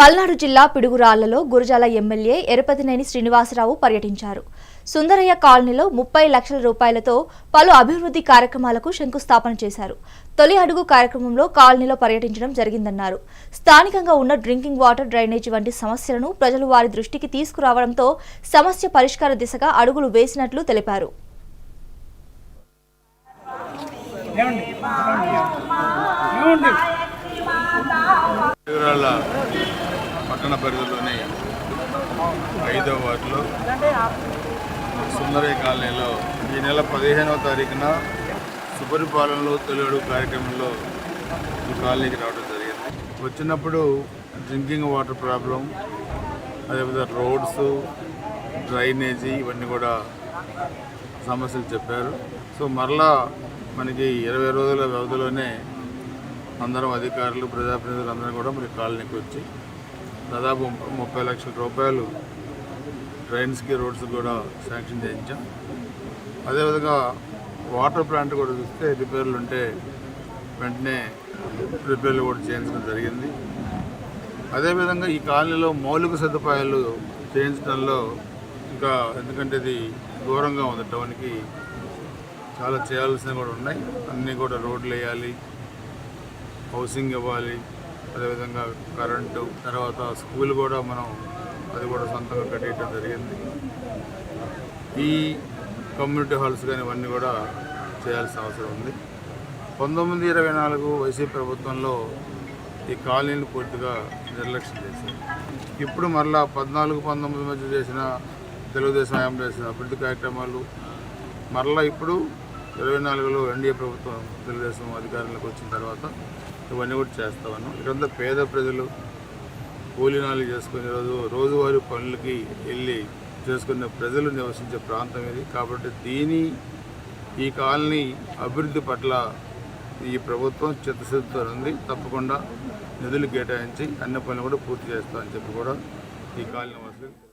పల్నాడు జిల్లా పిడుగురాళ్ళలో గురజాల ఎమ్మెల్యే ఎరపతినేని శ్రీనివాసరావు పర్యటించారు. సుందరయ్య కాలనీలో ముప్పై లక్షల రూపాయలతో పలు అభివృద్ధి కార్యక్రమాలకు శంకుస్థాపన చేశారు. తొలి అడుగు కార్యక్రమంలో కాలనీలో పర్యటించడం జరిగిందన్నారు. స్థానికంగా ఉన్న డ్రింకింగ్ వాటర్ డ్రైనేజీ వంటి సమస్యలను ప్రజలు వారి దృష్టికి తీసుకురావడంతో సమస్య పరిష్కార దిశగా అడుగులు వేసినట్లు తెలిపారు. పట్టణ పరిధిలోని ఐదవ వార్డులో సుందరయ్య కాలనీలో ఈ నెల పదిహేనవ తారీఖున సుపరిపాలనలో తొలిడు కార్యక్రమంలో ఈ కాలనీకి రావడం జరిగింది. వచ్చినప్పుడు డ్రింకింగ్ వాటర్ ప్రాబ్లం అదేవిధంగా రోడ్స్ డ్రైనేజీ ఇవన్నీ కూడా సమస్యలు చెప్పారు. సో మరలా మనకి ఇరవై రోజుల వ్యవధిలోనే అందరం అధికారులు ప్రజాప్రతినిధులు అందరూ కూడా మరి కాలనీకి వచ్చి దాదాపు ముప్పై లక్షల రూపాయలు ట్రైన్స్కి రోడ్స్కి కూడా శాంక్షన్ చేయించాం. అదేవిధంగా వాటర్ ప్లాంట్ కూడా చూస్తే రిపేర్లు ఉంటే వెంటనే రిపేర్లు కూడా చేయించడం జరిగింది. అదేవిధంగా ఈ కాలనీలో మౌలిక సదుపాయాలు చేయించడంలో ఇంకా ఎందుకంటే ఇది దూరంగా ఉంది టౌన్కి చాలా చేయాల్సినవి కూడా ఉన్నాయి. అన్నీ కూడా రోడ్లు వేయాలి హౌసింగ్ ఇవ్వాలి అదేవిధంగా కరెంటు తర్వాత స్కూల్ కూడా మనం అది కూడా సొంతంగా కట్టేయటం జరిగింది. ఈ కమ్యూనిటీ హాల్స్ కానీ ఇవన్నీ కూడా చేయాల్సిన అవసరం ఉంది. పంతొమ్మిది ఇరవై నాలుగు వైసీపీ ప్రభుత్వంలో ఈ కాలనీలు పూర్తిగా నిర్లక్ష్యం చేశారు ఇప్పుడు మరలా పద్నాలుగు పంతొమ్మిది మధ్య చేసిన తెలుగుదేశం హయాంలో చేసిన అభివృద్ధి కార్యక్రమాలు మరలా ఇప్పుడు ఇరవై నాలుగులో ఎన్డీఏ ప్రభుత్వం తెలుగుదేశం అధికారంలోకి వచ్చిన తర్వాత ఇవన్నీ కూడా చేస్తా ఉన్నాం. ఇక్కడంతా పేద ప్రజలు కూలీనాలు చేసుకునే రోజు రోజువారీ పనులకి వెళ్ళి చేసుకునే ప్రజలు నివసించే ప్రాంతం ఇది. కాబట్టి దీని ఈ కాలనీ అభివృద్ధి పట్ల ఈ ప్రభుత్వం చిత్తశుద్ధితో ఉంది. తప్పకుండా నిధులు కేటాయించి అన్ని పనులు కూడా పూర్తి చేస్తామని చెప్పి కూడా ఈ కాలనీ వసతి